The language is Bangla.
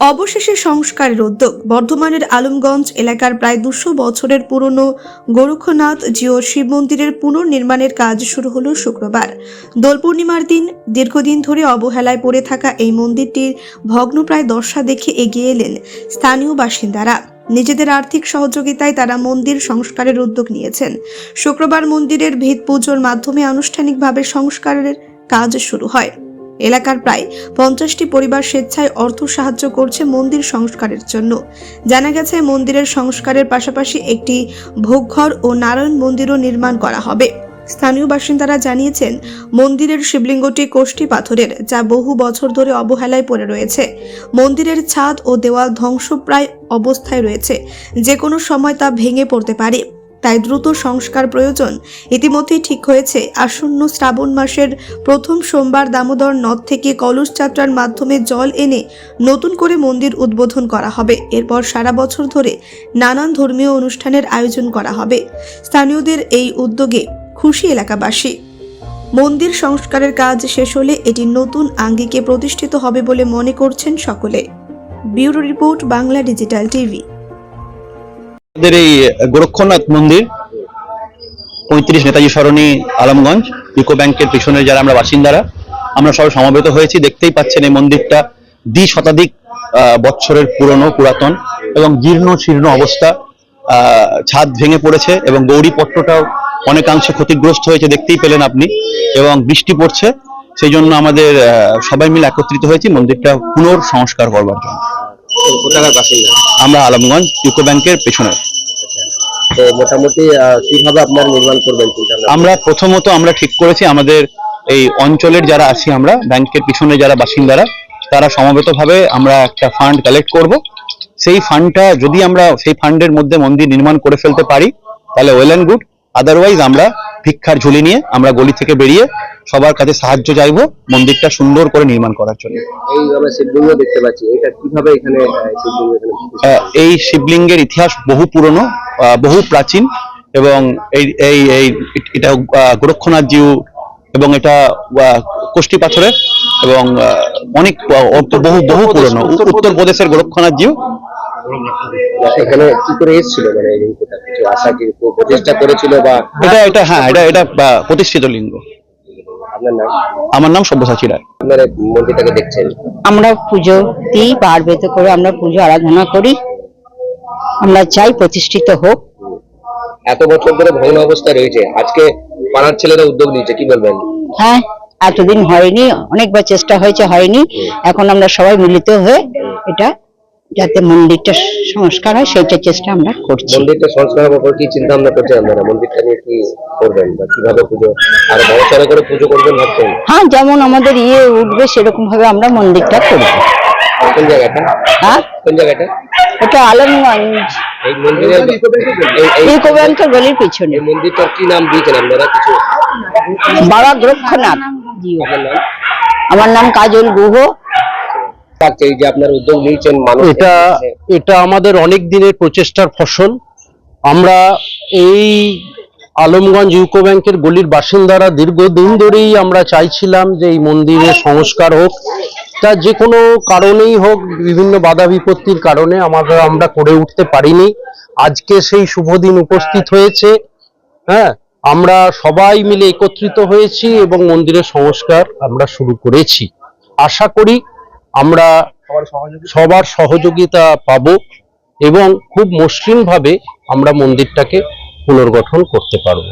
অবশেষে সংস্কারের উদ্যোগ। বর্ধমানের আলমগঞ্জ এলাকার প্রায় দুশো বছরের পুরনো গোরক্ষনাথ জিও শিব মন্দিরের পুনর্নির্মাণের কাজ শুরু হলো শুক্রবার। দোল পূর্ণিমার দিন দীর্ঘদিন ধরে অবহেলায় পড়ে থাকা এই মন্দিরটির ভগ্নপ্রায় দশা দেখে এগিয়ে এলেন স্থানীয় বাসিন্দারা। নিজেদের আর্থিক সহযোগিতায় তারা মন্দির সংস্কারের উদ্যোগ নিয়েছেন। শুক্রবার মন্দিরের ভিত পুজোর মাধ্যমে আনুষ্ঠানিকভাবে সংস্কারের কাজ শুরু হয়। এলাকার প্রায় পঞ্চাশটি পরিবার স্বেচ্ছায় অর্থ সাহায্য করছে মন্দির সংস্কারের জন্য। জানা গেছে, মন্দিরের সংস্কারের পাশাপাশি একটি ভোগঘর ও নারায়ণ মন্দিরও নির্মাণ করা হবে। স্থানীয় বাসিন্দারা জানিয়েছেন, মন্দিরের শিবলিঙ্গটি কোষ্ঠী পাথরের, যা বহু বছর ধরে অবহেলায় পড়ে রয়েছে। মন্দিরের ছাদ ও দেওয়াল ধ্বংসপ্রায় অবস্থায় রয়েছে। যে কোনো সময় তা ভেঙে পড়তে পারে। তাই দ্রুত সংস্কার প্রয়োজন। ইতিমধ্যেই ঠিক হয়েছে, আসন্ন শ্রাবণ মাসের প্রথম সোমবার দামোদর নদ থেকে কলস যাত্রার মাধ্যমে জল এনে নতুন করে মন্দির উদ্বোধন করা হবে। এরপর সারা বছর ধরে নানান ধর্মীয় অনুষ্ঠানের আয়োজন করা হবে। স্থানীয়দের এই উদ্যোগে খুশি এলাকাবাসী। মন্দির সংস্কারের কাজ শেষ হলে এটি নতুন আঙ্গিকে প্রতিষ্ঠিত হবে বলে মনে করছেন সকলে। Bureau report Bangla digital TV. আমাদের এই গোরক্ষনাথ মন্দির পঁয়ত্রিশ নেতাজি সরণি আলমগঞ্জ ইউকো ব্যাংকের পিছনে যারা আমরা বাসিন্দারা আমরা সবাই সমবেত হয়েছি। দেখতেই পাচ্ছেন এই মন্দিরটা দ্বি শতাধিক বছরের পুরনো পুরাতন এবং জীর্ণ শীর্ণ অবস্থা আহ, ছাদ ভেঙে পড়েছে এবং গৌরী পট্টটাও অনেকাংশে ক্ষতিগ্রস্ত হয়েছে দেখতেই পেলেন আপনি এবং বৃষ্টি পড়ছে। সেই জন্য আমাদের সবাই মিলে একত্রিত হয়েছি মন্দিরটা পুনর সংস্কার করবার জন্য। আমরা আলমগঞ্জ ইউকো ব্যাংকের পেছনে মোটামুটি কীভাবে আপনারা নির্মাণ করবেন আমরা প্রথমত আমরা ঠিক করেছি আমাদের এই অঞ্চলের যারা আছি আমরা, ব্যাংকের পিছনে যারা বাসিন্দারা, তারা সমবেতভাবে আমরা একটা ফান্ড কালেক্ট করব। সেই ফান্ডটা যদি আমরা, সেই ফান্ডের মধ্যে মন্দির নির্মাণ করে ফেলতে পারি, তাহলে ওয়েল অ্যান্ড গুড আদারওয়াইজ আমরা ভিক্ষার ঝুলি নিয়ে আমরা গলি থেকে বেরিয়ে সবার কাছে সাহায্য চাইব মন্দিরটা সুন্দর করে নির্মাণ করার জন্য। এই আমরা শিবলিঙ্গ দেখতে পাচ্ছি। এটা কীভাবে এখানে আহ, শিবলিঙ্গ এখানে প্রতিষ্ঠা? আহ, এই শিবলিঙ্গের ইতিহাস বহু পুরনো বহু প্রাচীন এবং এই এই এই এটা আহ, গোরক্ষনাথ জিউ এবং এটা কোষ্ঠী পাথরের এবং অনেক বহু বহু পুরনো। উত্তরপ্রদেশের গোরক্ষনাথ জিউ এখানে কি করে এসেছিল? মানে এই লিঙ্গটা কিছু আশা কি প্রতিষ্ঠা করেছিল বা এটা এটা হ্যাঁ এটা এটা প্রতিষ্ঠিত লিঙ্গ। আপনার নাম? আমার নাম সব্যসাচী রায়। আপনারা মন্দিরটাকে দেখছেন? আমরা পুজো দিই বার বেত করে আমরা পুজো আরাধনা করি। আমরা চাই প্রতিষ্ঠিত হোক। এত বছর ধরে ভগ্ন অবস্থায় রয়েছে। আজকে পাড়ার ছেলেরা উদ্যোগ নিয়েছে কি বলবেন? হ্যাঁ এতদিন হয়নি অনেকবার চেষ্টা হয়েছে হয়নি। এখন আমরা সবাই মিলিত হয়ে এটা যাতে মন্দিরটা সংস্কার হয় সেইটা চেষ্টা আমরা করছি। মন্দিরটা সংস্কারের ব্যাপারে কি চিন্তা ভাবনা করছেন আপনারা? মন্দিরটা নিয়ে কি করবেন বা কীভাবে পুজো আর বড় সড়ো করে পুজো করবেন ভাবছেন? হ্যাঁ যেমন আমাদের ইয়ে উঠবে সেরকম ভাবে আমরা মন্দিরটা করব। কোন জায়গাটা? হ্যাঁ? কোন জায়গাটা? এটা আলমগঞ্জ। এই মন্দিরের ইউকো ব্যাংকের গলির পিছনে। এই মন্দিরটার কি নাম দিয়েছেন আপনারা? কিছু বাবা গোরক্ষনাথ আমার নাম কাজল গুহ। থাকছে এই যে আপনার উদ্যোগ নিয়েছেন মানুষ এটা এটা আমাদের অনেক দিনের প্রচেষ্টার ফসল। আমরা এই আলমগঞ্জ ইউকো ব্যাংকের গলির বাসিন্দারা দীর্ঘদিন ধরেই আমরা চাইছিলাম যে এই মন্দিরের সংস্কার হোক। তা যে কোনো কারণেই হোক বিভিন্ন বাধা বিপত্তির কারণে আমাদের আমরা করে উঠতে পারিনি। আজকে সেই শুভ দিন উপস্থিত হয়েছে। হ্যাঁ আমরা সবাই মিলে একত্রিত হয়েছি এবং মন্দিরের সংস্কার আমরা শুরু করেছি। আশা করি আমরা সবার সহযোগিতা পাব এবং খুব মসৃণ ভাবে আমরা মন্দিরটাকে পুনর্গঠন করতে পারব।